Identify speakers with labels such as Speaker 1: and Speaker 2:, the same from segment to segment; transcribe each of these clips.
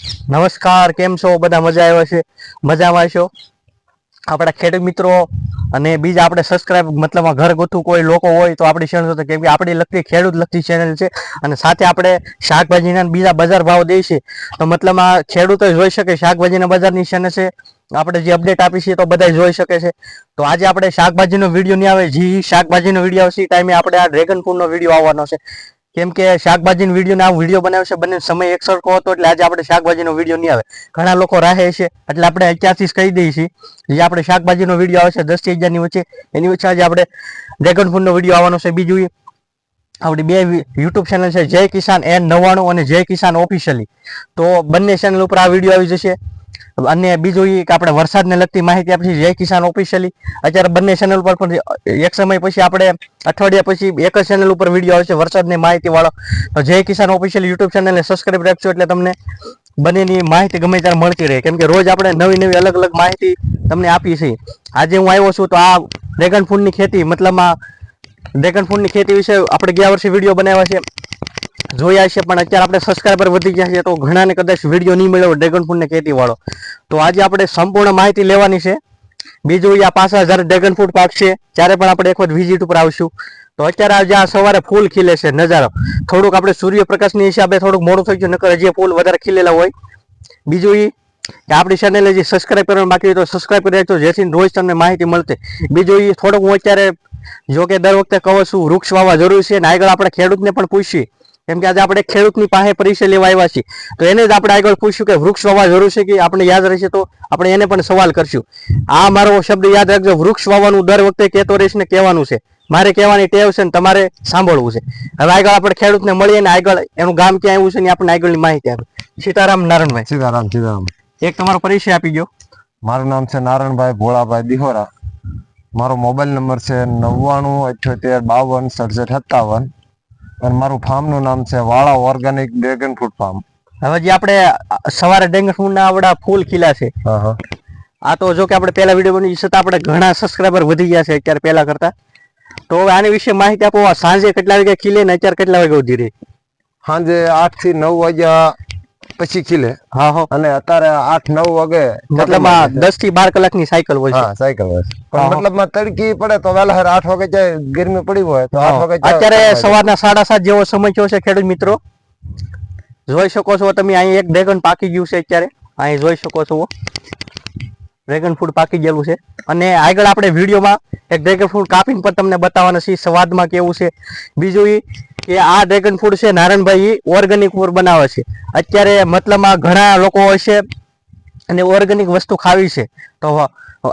Speaker 1: નમસ્કાર, કેમ છો? બધા મજા આવ્યા છે મજામાં છો આપણા ખેડૂત મિત્રો અને બીજા આપણે સબસ્ક્રાઇબ મતલબ ઘર ગોથું કોઈ લોકો હોય તો આપણી ચેનલ તો કેમ કે આપણી લગતી ખેડૂત લગતી ચેનલ છે અને સાથે આપણે શાકભાજીના બીજા બજાર ભાવ દઈએ છીએ તો મતલબ આ ખેડૂતો જોઈ શકે શાકભાજીના બજારની ચેનલ છે. આપણે જે અપડેટ આપી છીએ તો બધા જોઈ શકે છે. તો આજે આપણે શાકભાજીનો વીડિયો નહીં આવે, જે શાકભાજીનો વીડિયો આવશે. એ ટાઈમે આપણે આ ડ્રેગન ફ્રૂટનો વીડિયો આવવાનો છે. કેમ કે શાકભાજીનો વીડિયો ને આ વીડિયો બનાવ્યો છે, બંને સમય એક સરખો હતો એટલે આજે આપણે શાકભાજીનો વીડિયો નહીં આવે. ઘણા લોકો રાહે છે, એટલે આપણે અત્યારથી જ કહી દઈએ છીએ. જે આપણે શાકભાજીનો વીડિયો આવે છે, દસથી હજારની વચ્ચે, એની વચ્ચે આજે આપણે ડ્રેગન ફૂડનો વીડિયો આવવાનો છે, બીજું આપણી બે યુટ્યુબ ચેનલ છે, જય કિસાન એન નવ્વાણું અને જય કિસાન ઓફિશિયલી. તો બંને ચેનલ ઉપર આ વીડિયો આવી જશે. અને બીજું એ કે આપણે વરસાદને લગતી માહિતી આપી જય કિસાન ઓફિશિયલી અત્યારે બંને ચેનલ પર પણ એક સમય પછી આપણે અઠવાડિયા પછી એક જ ચેનલ ઉપર વીડિયો આવશે વરસાદની માહિતી વાળો તો જય કિસાન ઓફિશિયલ યુટ્યુબ ચેનલને સબસ્ક્રાઈબ રાખજો એટલે તમને બંનેની માહિતી ગમે ત્યારે મળતી રહે. કેમ કે રોજ આપણે નવી નવી અલગ અલગ માહિતી તમને આપી છે આજે હું આવ્યો છું તો આ ડ્રેગન ફૂડની ખેતી મતલબમાં ડ્રેગન ફ્રૂટની ખેતી વિશે આપણે ગયા વર્ષે વીડિયો બનાવ્યા છે. જોયા છે, પણ અત્યારે આપણે સબસ્ક્રાઈબર વધી ગયા છે, તો ઘણાને કદાચ વીડિયો નહીં મળ્યો ડ્રેગન ફ્રૂટને ખેતી વાળો. તો આજે આપણે સંપૂર્ણ માહિતી લેવાની છે. બીજું આ પાછા જ્યારે ડ્રેગન ફ્રૂટ પાકશે ત્યારે પણ આપણે એક વખત વિઝિટ ઉપર આવશું. તો અત્યારે આજે આ સવારે ફૂલ ખીલે છે, નજારો. થોડુંક આપણે સૂર્યપ્રકાશની હિસાબે થોડુંક મોડું થઈ ગયું, નકર હજી ફૂલ વધારે ખીલેલા હોય. બીજું એ કે આપણી ચેનલે જે સબસ્ક્રાઈબ કરવાનું બાકી હોય તો સબસ્ક્રાઇબ કરી રાખજો, જેથી રોજ તમને માહિતી મળશે બીજું એ થોડુંક હું અત્યારે જો કે દર વખતે કહું છું, વૃક્ષ વાવવા જરૂરી છે અને આગળ આપણે ખેડૂતને પણ પૂછીએ. કેમ કે આજે આપણે ખેડૂતની પાસે પરિચય લેવા આવ્યા છીએ. તો એને જ આપણે આગળ પૂછ્યું કે વૃક્ષ વાવવા જરૂર છે કે આપણે યાદ રહેશે તો આપણે એને પણ સવાલ કરશું. આ મારો શબ્દ યાદ રાખજો. વૃક્ષ વાવવાનું દર વખતે કહેતો રહીશ ને કહેવાનું છે. મારે કહેવાની ટેવ છે ને તમારે સાંભળવું છે. હવે આગળ આપણે ખેડૂતને મળીએ ને આગળ એનું ગામ ક્યાં આવ્યું છે ને આપણને આગળની માહિતી આપે. સીતારામ નારાયણભાઈ
Speaker 2: સીતારામ સીતારામ.
Speaker 1: એક તમારો પરિચય આપી ગયો
Speaker 2: મારું નામ છે નારાયણભાઈ ભોળાભાઈ દિહોરા મારો મોબાઈલ નંબર છે નવ્વાણું અઠ્યોતેર બાવન સડસઠ સત્તાવન. અને મારું ફાર્મનું નામ છે વાળા ઓર્ગેનિક ડ્રેગન ફ્રૂટ ફાર્મ.
Speaker 1: હવે જે આપણે સવારે ડેંગર ફૂલના આવડા ફૂલ ખીલા છે આ તો જો કે આપણે પહેલા વીડિયો બની છતાં આપણે ઘણા સબસ્ક્રાઈબર વધી ગયા છે અત્યારે પહેલા કરતા. તો હવે આની વિશે માહિતી આપો સાંજે કેટલા વાગે ખીલે ને અત્યારે કેટલા વાગે ઉધી રહી?
Speaker 2: સાંજે આઠથી નવ વાગ્યા પછી ખીલે.
Speaker 1: હા હો.
Speaker 2: અને અત્યારે આઠ નવ વાગે
Speaker 1: મતલબ દસથી બાર કલાકની સાયકલ હોય
Speaker 2: હા સાયકલ હોય પણ. મતલબ તડકી પડે તો વહેલા આઠ વાગે જાય ગરમી પડી હોય તો આઠ વાગે.
Speaker 1: અત્યારે સવારના સાડા સાત જેવો સમય થયો છે ખેડૂત મિત્રો. જોઈ શકો છો તમે અહીં એક ડ્રેગન પાકી ગયું છે અત્યારે. અહીં જોઈ શકો છો. ડ્રેગન ફ્રૂટ પાકી ગયેલું છે. અને આગળ આપણે વિડીયોમાં એક ડ્રેગન ફ્રૂટ કાપીને પણ તમને બતાવવાના છીએ, સ્વાદમાં કેવું છે. બીજું એ કે આ ડ્રેગન ફ્રૂટ છે નારાયણભાઈ ઓર્ગેનિક ફૂડ બનાવે છે. અત્યારે મતલબમાં ઘણા લોકો હોય છે અને ઓર્ગેનિક વસ્તુ ખાવી છે. તો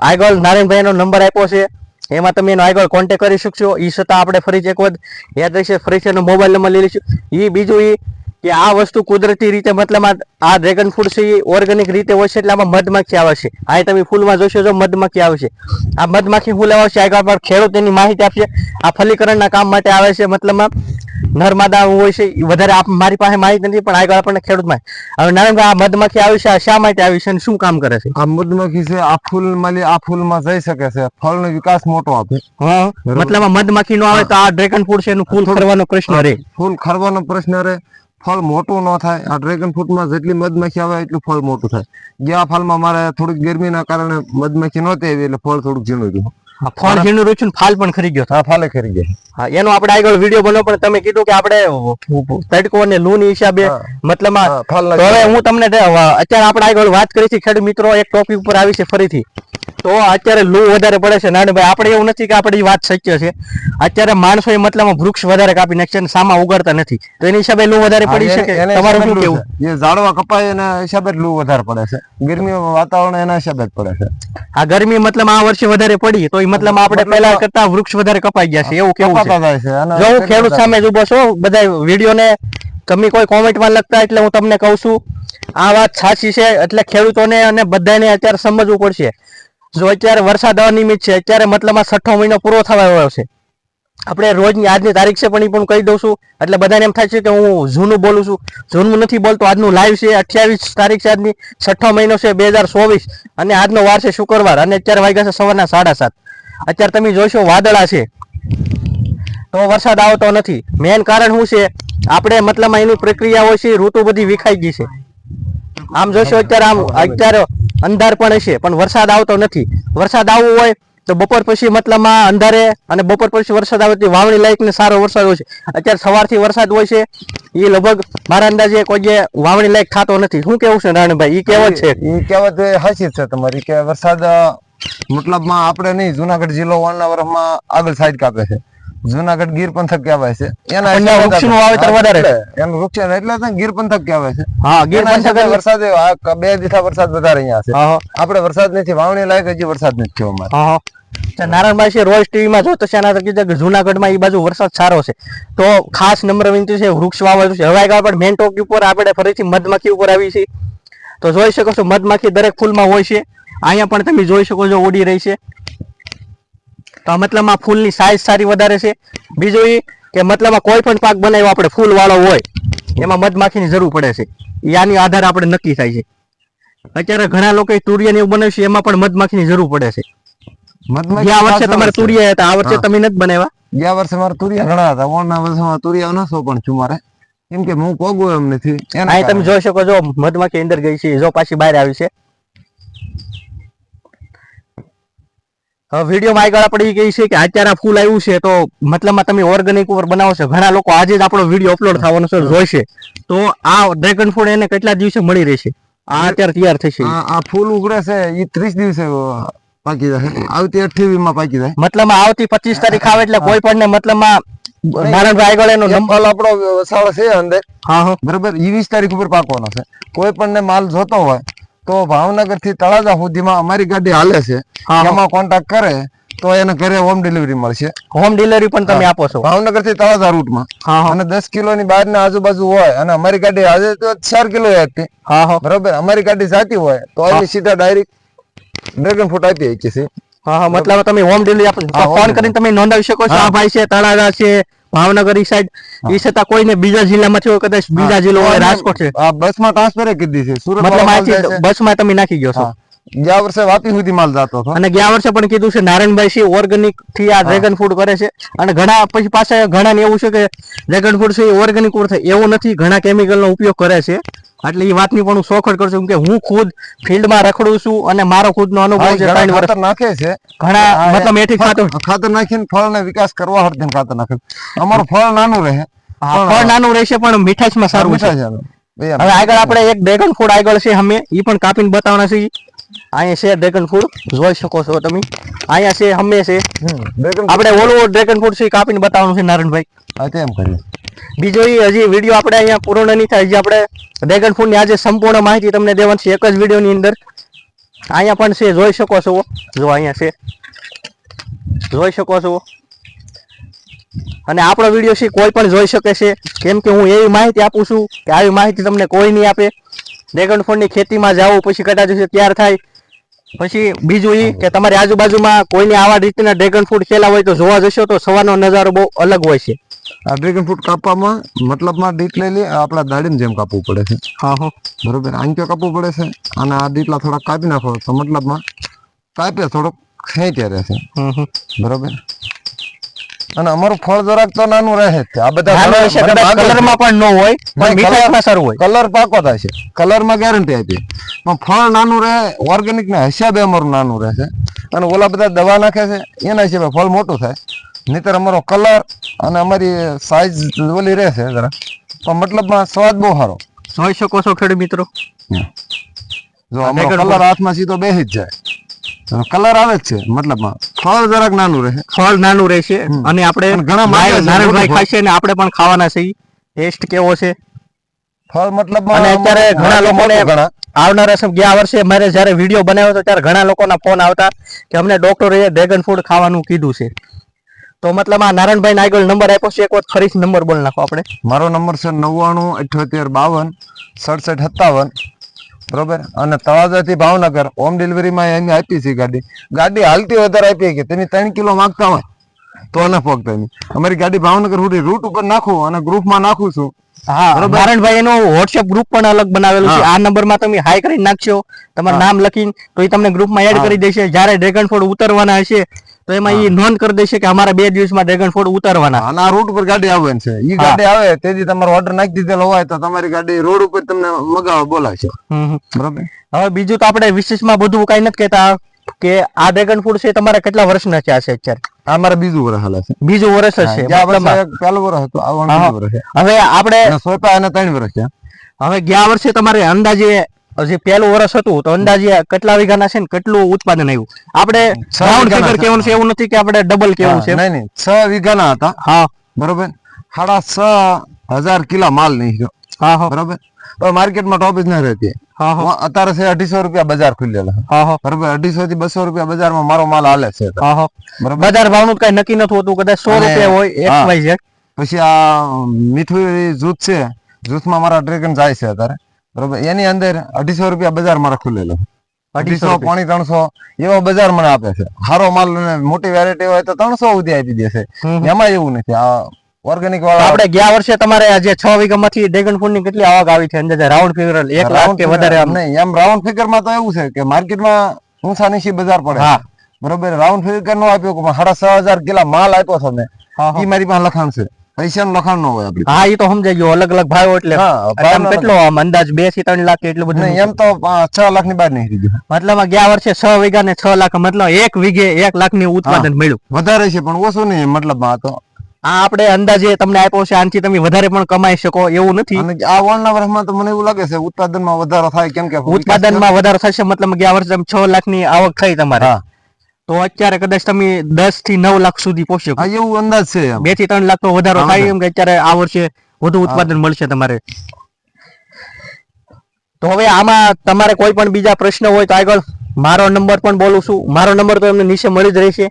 Speaker 1: આગળ નારાયણભાઈનો નંબર આપ્યો છે. એમાં તમે એનો આગળ કોન્ટેક કરી શકશો. એ છતાં આપણે ફરી વખત યાદ રહેશે. ફરીથી એનો મોબાઈલ નંબર લઈ લઈશું. એ બીજું એ કે આ વસ્તુ કુદરતી રીતે મતલબ આ- ડ્રેગન ફ્રૂટ છે એ ઓર્ગેનિક રીતે હોય છે એટલે આમાં મધમાખી આવે છે. આ તમે ફૂલમાં જોશો તો મધમાખી આવે છે. આ મધમાખી ફૂલ આવે છે આગળ પર ખેડૂત એની માહિતી આપશે. આ ફલીકરણના કામ માટે આવે છે મતલબમાં નર્મદા હોય છે વધારે આપ મારી પાસે માહિતી નથી પણ આગળ આપણને ખેડૂતમાં હવે નારાયણભાઈ આ મધમાખી આવી છે આ શા માટે આવી છે અને શું કામ કરે છે?
Speaker 2: આ મધમાખી છે આ ફૂલમાં આ ફૂલમાં જઈ શકે છે. ફળનો વિકાસ મોટો આપે.
Speaker 1: હા મતલબ મધમાખી નો આવે તો આ ડ્રેગન ફ્રૂટ છે એનું ફૂલ ખરવાનો પ્રશ્ન રહે.
Speaker 2: ફૂલ ખરવાનો પ્રશ્ન રહે. ફળ મોટું ન થાય. આ ડ્રેગન ફ્રૂટમાં જેટલી મધમાખી આવે એટલું ફળ મોટું થાય. ગયા ફળમાં મારે થોડીક ગરમીના કારણે મધમાખી નહોતી આવી એટલે ફળ થોડુંક ઝીણું રહ્યું
Speaker 1: ફળ ઝીણું રહ્યું છે ને ફાલ પણ ખરી ગયો
Speaker 2: હા ફાલે ખરી ગયો.
Speaker 1: હા એનો આપણે આગળ વીડિયો બનાવો પણ તમે કીધું કે આપણે તડકો અને લૂ ની હિસાબે મતલબ હવે હું તમને અત્યારે આપણે આગળ વાત કરી છે ખેડૂત મિત્રો એક ટોપિક ઉપર આવી છે ફરીથી. તો અત્યારે લૂ વધારે પડે છે. નાનભાઈ આપણે એવું નથી કે આપણી વાત સત્ય છે. અત્યારે માણસો એ મતલબમાં વૃક્ષ વધારે કાપી નાખશે અને સામા ઉગાડતા નથી. તો એની હિસાબે લૂ વધારે પડી શકે? તમારું શું કેવું
Speaker 2: એ ઝાડવા કપાય એના હિસાબે લૂ વધારે પડે છે. ગરમી વાતાવરણ એના હિસાબે જ પડે છે.
Speaker 1: આ ગરમી મતલબ આ વર્ષે વધારે પડી. તો એ મતલબ આપણે પહેલા કરતા વૃક્ષ વધારે કપાઈ ગયા છે. એવું કેવું છે? જો હું ખેડૂત સામે જ ઊભો છું બધા વીડિયો ને તમે કોઈ કોમેન્ટમાં લખતા એટલે હું તમને કહું છું આ વાત સાચી છે. એટલે ખેડૂતોને અને બધાને અત્યારે સમજવું પડશે. જો અત્યારે વરસાદ અનિયમિત છે, અત્યારે મતલબ આ છઠ્ઠો મહિનો પૂરો થવા આવ્યો છે. આપણે રોજની આજની તારીખ છે પણ એ પણ કહી દઉં છું. એટલે બધાને એમ થાય છે કે હું જૂનું બોલું છું. જૂનું નથી બોલતો, આજનું લાઈવ છે, અઠ્યાવીસ તારીખ છે આજની, છઠ્ઠો મહિનો છે બે હજાર ચોવીસ અને આજનો વાર છે શુક્રવાર અને અત્યારે વાગ્યા છે સવારના સાડા સાત. અત્યારે તમે જોશો વાદળા છે. તો વરસાદ આવતો નથી. મેન કારણ શું છે? આપણે મતલબ એની પ્રક્રિયા હોય છે, ઋતુ બધી વિખાઈ ગઈ છે. આમ જોશો અત્યારે આમ, અત્યારે અંધાર પણ હશે, પણ વરસાદ આવતો નથી. વરસાદ આવવો હોય તો બપોર પછી મતલબમાં અંધારે અને બપોર પછી વરસાદ આવે તો વાવણી લાયક ને સારો વરસાદ હોય છે. અત્યારે સવારથી વરસાદ હોય છે એ લગભગ મારા અંદાજે કોઈ વાવણી લાયક થતો નથી. શું કેવું છે રાણીભાઈ એ કહેવત છે?
Speaker 2: એ કહેવત હાસી છે તમારી કે વરસાદ મતલબમાં આપણે નહીં, જુનાગઢ જિલ્લો વાળના આગળ સાઈડ કાપે છે. જુનાગઢ ગીર પંથક કહેવાય છે. એના હિસાબે
Speaker 1: વૃક્ષનું વાવેતર વધારે.
Speaker 2: એનું વૃક્ષ એટલે ગીર પંથક કહેવાય છે.
Speaker 1: હા ગીર પંથક
Speaker 2: વરસાદ આ બે દીઠા વરસાદ વધારે અહીંયા છે. આપણે વરસાદ નથી વાવણી લાયક હજી વરસાદ નથી થયો અમારે.
Speaker 1: નારાયણભાઈ છે રોજ ટીવીમાં જોતો છે કીધું જુનાગઢમાં એ બાજુ વરસાદ સારો છે. તો ખાસ નંબર વિનંતી છે વૃક્ષ વાવવાનું છે. હવે આપણે મેન ટોક ઉપર આપણે ફરીથી મધમાખી ઉપર આવી છે તો જોઈ શકો છો મધમાખી દરેક ફૂલમાં હોય છે. અહીંયા પણ તમે જોઈ શકો છો ઉડી રહી છે. તો આ મતલબમાં ફૂલની સાઈઝ સારી વધારે છે. બીજું એ કે મતલબમાં કોઈ પણ પાક બનાવ્યો આપણે ફૂલ વાળો હોય એમાં મધમાખીની જરૂર પડે છે. યાની આની આધાર આપણે નક્કી થાય છે. અત્યારે ઘણા લોકો તુરિયાને એવું બનાવ્યું છે એમાં પણ મધમાખીની જરૂર પડે છે.
Speaker 2: મધમાખી
Speaker 1: ગયા વર્ષે તમારે તુરિયા હતા આ વર્ષે તમે નથી બનાવ્યા?
Speaker 2: ગયા વર્ષે મારા તુરિયા ઘણા હતા ઓણના વર્ષમાં તુરિયા નસો પણ છું મારે. કેમ કે હું પોગું એમ નથી.
Speaker 1: અહીં તમે જોઈ શકો છો મધમાખી અંદર ગઈ છે જો પાછી બહાર આવી છે. વિડીયોમાં આગળ આપણે એ કહી છે કે અત્યારે આ ફૂલ આવ્યું છે તો મતલબમાં તમે ઓર્ગેનિક ઉપર બનાવો છો ઘણા લોકો આજે જ આપણો વીડિયો અપલોડ થવાનો છે જોઈશે તો આ ડ્રેગન ફ્રૂટ એને કેટલા દિવસે મળી રહેશે? આ અત્યારે તૈયાર થશે
Speaker 2: આ ફૂલ ઉગડે છે એ ત્રીસ દિવસે પાકી જાય. આવતી અઠ્યાવીસમાં પાકી જાય.
Speaker 1: મતલબ આવતી પચીસ તારીખ આવે એટલે કોઈ પણ ને મતલબ નારાયણભાઈ આગળ એનો નંબર
Speaker 2: આપણો વસાળ છે અંદર.
Speaker 1: હા હા.
Speaker 2: બરોબર? ઈ વીસ તારીખ ઉપર પાકવાનો છે. કોઈ પણ ને માલ જોતો હોય તો ભાવનગરથી તળાજા સુધીમાં અમારી ગાડી હાલે છે. એમાં કોન્ટેક્ટ કરે તો એને ઘરે હોમ ડિલિવરી મળશે.
Speaker 1: હોમ ડિલિવરી પણ તમે આપો છો.
Speaker 2: ભાવનગરથી તળાજા રૂટમાં.
Speaker 1: હા
Speaker 2: અને દસ કિલો ની બહાર ના આજુબાજુ હોય અને અમારી ગાડી આજે તો ચાર કિલો હતી. બરોબર? અમારી ગાડી જાતી હોય તો અહીં સીધા ડાયરેક્ટ ડ્રેગન ફ્રૂટ આપી શકીએ છીએ.
Speaker 1: હા હા. મતલબ તમે હોમ ડિલિવરી આપો ફોન કરીને તમે નોંધાવી શકો છો આ ભાઈ છે તળાજા છે ભાવનગર ઈ સાઈડ ઈ છતાં કોઈને બીજા જિલ્લામાં હોય કદાચ બીજા જિલ્લો હોય રાજકોટ છે.
Speaker 2: આ બસમાં ટ્રાન્સફર કીધી છે. સુરત
Speaker 1: મતલબ. બસમાં તમે નાખી ગયો છો.
Speaker 2: ગયા વર્ષે વાપી સુધી માલ જતો હતો.
Speaker 1: અને ગયા વર્ષે પણ કીધું છે નારાયણભાઈ સિંહ ઓર્ગેનિકથી આ ડ્રેગન ફૂડ કરે છે. અને ઘણા પછી પાછા ઘણા ને એવું છે કે ડ્રેગન ફૂડ છે એ ઓર્ગેનિક ફૂડ થાય. એવું નથી ઘણા કેમિકલ નો ઉપયોગ કરે છે. એટલે એ વાતની પણ હું સોખડ કરું છું કે હું ખુદ ફિલ્ડમાં રખડું છું અને મારો ખુદનો અનુભવ છે ત્રણ વર્ષ
Speaker 2: નાખે છે.
Speaker 1: ઘણા મતલબ એથી ખાતર
Speaker 2: ખાતર નાખીને ફળ ને વિકાસ કરવા હરદમ ખાતર નાખે. અમારું ફળ નાનું રહે.
Speaker 1: ફળ નાનું. રહેશે પણ મીઠાશમાં સારું છે
Speaker 2: મીઠા છે. આનું. એમ.
Speaker 1: હવે આગળ આપણે એક ડ્રેગન ફૂડ આગળ છે અમે. ઈ પણ કાપીને બતાવવાના છે. અહીંયા છે ડ્રેગન ફૂડ જોઈ શકો છો તમે. અહીંયા છે અમે છે. આપણે ઓલું ડ્રેગન ફૂડ છે કાપીને બતાવવાનું છે નારાયણભાઈ
Speaker 2: હા, તેમ કરીએ.
Speaker 1: બીજો એ હજી વીડિયો આપણે અહીંયા પૂર્ણ નહીં થાય. હજી આપણે ડ્રેગન ફ્રૂટની આજે સંપૂર્ણ માહિતી તમને દેવાની છે. એક જ વિડીયોની અંદર. અહીંયા પણ છે. જોઈ શકો છો. જો અહીંયા છે. જોઈ શકો છો. અને આપણો વીડિયો છે કોઈ પણ જોઈ શકે છે. કેમ કે હું એવી માહિતી આપું છું કે આવી માહિતી તમને કોઈ નહીં આપે. ડ્રેગન ફ્રૂટની ખેતીમાં જાઓ પછી કદાચ તૈયાર થાય. પછી બીજું એ કે તમારી આજુબાજુમાં કોઈને આવા રીતના ડ્રેગન ફ્રૂટ ખેલા હોય તો જોવા જશો તો સવારનો નજારો બહુ અલગ હોય છે.
Speaker 2: આ ડ્રેગન ફ્રૂટ કાપવામાં મતલબમાં ડીટલેલી આપણા દાડીને જેમ કાપવું પડે છે.
Speaker 1: હા હો.
Speaker 2: બરોબર? આંક્યો કાપવું પડે છે. અને આ ડીટલા થોડાક કાપી નાખો તો મતલબમાં કાપે થોડોક ખેંચ્યા રહે છે
Speaker 1: હમ હમ.
Speaker 2: બરોબર? અને અમારું ફળ જરાક તો નાનું રહે છે. આ બધા
Speaker 1: કલરમાં પણ ન હોય પણ મીઠાઈમાં સારું હોય.
Speaker 2: કલર પાકો થાય છે. કલરમાં ગેરંટી આપી પણ ફળ નાનું રહે ઓર્ગેનિક ના હિસાબે અમારું નાનું રહે છે. અને ઓલા બધા દવા નાખે છે એના હિસાબે ફળ મોટું થાય. નહીતર અમારો કલર અને અમારી સાઈઝ ઓલી રહેશે જરા. પણ મતલબમાં સ્વાદ બહુ સારો.
Speaker 1: જોઈ શકો છો ખેડૂત મિત્રો.
Speaker 2: જો અમારો કલર હાથમાં સીધો બેસી જ જાય. કલર આવે જ છે મતલબમાં. ફળ જરાક નાનું રહેશે
Speaker 1: ફળ નાનું રહેશે. અને આપણે
Speaker 2: ઘણા
Speaker 1: નારાયણભાઈ ખાશે ને આપણે પણ ખાવાના છે ટેસ્ટ કેવો છે?
Speaker 2: ફળ મતલબ
Speaker 1: અને અત્યારે ઘણા લોકોને
Speaker 2: ઘણા.
Speaker 1: આવનારા સમ ગયા વર્ષે મારે જ્યારે વીડિયો બનાવ્યો હતો ત્યારે ઘણા લોકોના ફોન આવતા કે અમને ડોક્ટરે ડ્રેગન ફૂડ ખાવાનું કીધું છે. તો મતલબ આ નારાયણભાઈ આગળ નંબર આપ્યો છે એક વખત ફરીથી નંબર બોલ નાખો આપણે.
Speaker 2: મારો નંબર છે નવ્વાણું અઠ્યોતેર બાવન સડસઠ સત્તાવન. બરોબર? અને તળાજાથી ભાવનગર હોમ ડિલિવરીમાં એની આપી છે ગાડી. ગાડી હાલતી વધારે આપી કે તમે ત્રણ કિલો માગતા હોય તો ના પોગતા એની અમારી ગાડી ભાવનગર સુધી રૂટ ઉપર નાખું અને ગ્રુપમાં નાખું છું.
Speaker 1: હા નારાયણભાઈ એનું વોટ્સએપ ગ્રુપ પણ અલગ બનાવેલું છે. આ નંબરમાં તમે હાઈ નાખશો તમારું નામ લખીને તો એ તમને ગ્રુપમાં એડ કરી દેશે. જ્યારે ડ્રેગન ફ્રૂટ ઉતરવાના હશે તો એમાં એ નોંધ કરી દેશે કે અમારા બે દિવસમાં ડ્રેગન ફ્રૂટ ઉતારવાના.
Speaker 2: અને આ રૂટ પર ગાડી આવે છે. એ ગાડી આવે તેથી તમારો ઓર્ડર નાખી દીધેલો હોય તો તમારી ગાડી રોડ ઉપર તમને મગાવવા બોલાવશે.
Speaker 1: હમ હમ. હવે બીજું તો આપણે વિશેષમાં બધું કઈ નથી કહેતા કે આ ડ્રેગન ફ્રૂટ છે તમારા કેટલા વર્ષના છે આ છે અત્યારે?
Speaker 2: આ મારા બીજું વર્ષ હાલે છે.
Speaker 1: બીજું વર્ષ જ છે
Speaker 2: પહેલું વર્ષ હતું આ વર્ષ
Speaker 1: હવે આપણે
Speaker 2: અને ત્રણ વર્ષ છે.
Speaker 1: હવે ગયા વર્ષે તમારે અંદાજે જે પહેલું વર્ષ હતું તો અંદાજે કેટલા વીઘાના છે ને કેટલું ઉત્પાદન આવ્યું? આપણે રાઉન્ડ ફિગર કેવું છે એવું નથી કે આપણે ડબલ કેવું છે.
Speaker 2: નહીં નહીં છ વીઘાના હતા.
Speaker 1: હા.
Speaker 2: બરોબર? સાડા છ હજાર કિલો માલ નીકળ્યો.
Speaker 1: હા હા.
Speaker 2: બરોબર? માર્કેટમાં ટોપ જ ના રહેતી. અત્યારે છે અઢીસો રૂપિયા બજાર ખુલેલા બરોબર? અઢીસો થી બસો રૂપિયા બજારમાં મારો માલ હાલે છે.
Speaker 1: બજાર ભાવનું કઈ નક્કી નથી હોતું કદાચ સો રૂપિયા હોય
Speaker 2: પછી આ મીઠું જૂથ છે જૂથમાં મારા ડ્રેગન જાય છે અત્યારે. બરોબર? એની અંદર અઢીસો રૂપિયા બજારમાં રખેલો
Speaker 1: અઢીસો
Speaker 2: પોણી ત્રણસો એવો બજાર મને આપે છે. સારો માલ મોટી વેરાયટી હોય તો ત્રણસો સુધી આપી દેશે એમાં એવું નથી. આ ઓર્ગેનિક વાળા
Speaker 1: આપણે ગયા વર્ષે તમારે જે છ વીઘામાંથી ડ્રેગન ફ્રૂટની કેટલી આવક આવી છે? અંદાજે રાઉન્ડ ફિગર એક લાખ કે વધારે આમ.
Speaker 2: નહીં એમ રાઉન્ડ ફિગરમાં તો એવું છે કે માર્કેટમાં ઊંચા નીચી બજાર પડે.
Speaker 1: હા.
Speaker 2: બરોબર? રાઉન્ડ ફિગર નો આપ્યો સાડા છ હજાર કિલા માલ આપ્યો
Speaker 1: તમે
Speaker 2: એ. મારી પાસે લખાણ છે. પૈસા લખાણ ન હોય આપડી
Speaker 1: હા એ તો સમજાઈ ગયો. અલગ અલગ ભાવ એટલે કેટલો આમ અંદાજ બેથી ત્રણ લાખ એટલું બધું
Speaker 2: એમ તો છ લાખની બહાર નહીં
Speaker 1: મતલબ ગયા. વર્ષે છ વીઘા ને છ લાખ મતલબ એક વીઘે એક લાખની ઉત્પાદન મળ્યું.
Speaker 2: વધારે છે પણ ઓછું નહીં મતલબ આ તો.
Speaker 1: આ આપણે અંદાજે તમને આપ્યો છે આનાથી તમે વધારે પણ કમાઈ શકો એવું નથી.
Speaker 2: આ વર્ણના વર્ષમાં તો મને એવું લાગે છે ઉત્પાદનમાં વધારો થાય કેમ કે
Speaker 1: ઉત્પાદનમાં વધારો થશે મતલબ ગયા વર્ષે છ લાખની આવક થઈ તમારે.
Speaker 2: હા.
Speaker 1: તો અત્યારે કદાચ તમે દસથી નવ લાખ સુધી પહોંચી શકો
Speaker 2: એવું અંદાજ છે
Speaker 1: બેથી ત્રણ લાખ તો વધારો થાય એમ કે અત્યારે આ વર્ષે વધુ ઉત્પાદન મળશે તમારે. તો હવે આમાં તમારે કોઈ પણ બીજા પ્રશ્ન હોય તો આગળ મારો નંબર પણ બોલું છું. મારો નંબર તો એમને નીચે મળી જ રહેશે.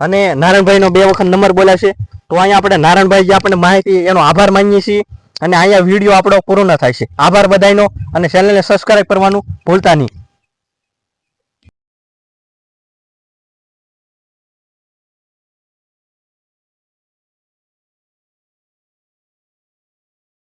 Speaker 1: અને નારાયણભાઈનો બે વખત નંબર બોલ્યા છે. તો અહીંયા આપણે નારાયણભાઈ જે આપણે માહિતી એનો આભાર માનીએ છીએ. અને અહીંયા વીડિયો આપણો પૂરો થાય છે. આભાર બધાયનો. અને ચેનલને સબસ્ક્રાઈબ કરવાનું ભૂલતા નહીં.